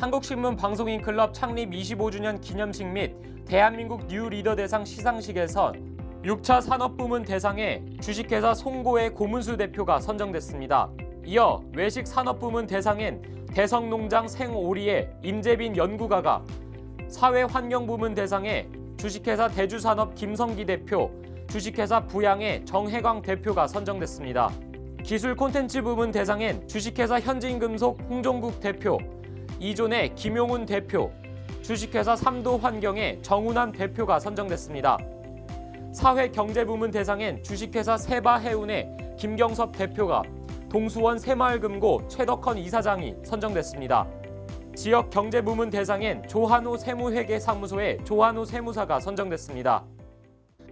한국신문 방송인 클럽 창립 25주년 기념식 및 대한민국 뉴 리더 대상 시상식에선 6차 산업부문 대상에 주식회사 송고의 고문수 대표가 선정됐습니다. 이어 외식 산업부문 대상엔 대성농장 생오리의 임재빈 연구가가 사회환경부문 대상에 주식회사 대주산업 김성기 대표, 주식회사 부양의 정혜광 대표가 선정됐습니다. 기술 콘텐츠 부문 대상엔 주식회사 현진금속 홍종국 대표, 이존의 김용훈 대표, 주식회사 삼도 환경의 정운함 대표가 선정됐습니다. 사회경제부문 대상엔 주식회사 세바해운의 김경섭 대표가 동수원 새마을금고 최덕헌 이사장이 선정됐습니다. 지역 경제부문 대상엔 조한우 세무회계사무소의 조한우 세무사가 선정됐습니다.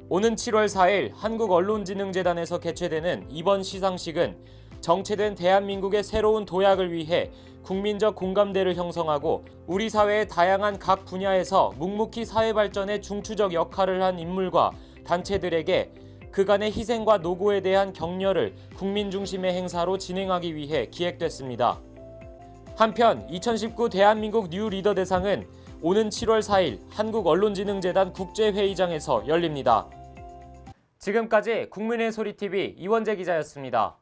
오는 7월 4일 한국언론진흥재단에서 개최되는 이번 시상식은 정체된 대한민국의 새로운 도약을 위해 국민적 공감대를 형성하고 우리 사회의 다양한 각 분야에서 묵묵히 사회 발전에 중추적 역할을 한 인물과 단체들에게 그간의 희생과 노고에 대한 격려를 국민 중심의 행사로 진행하기 위해 기획됐습니다. 한편 2019 대한민국 뉴 리더 대상은 오는 7월 4일 한국언론진흥재단 국제회의장에서 열립니다. 지금까지 국민의 소리 TV 이원재 기자였습니다.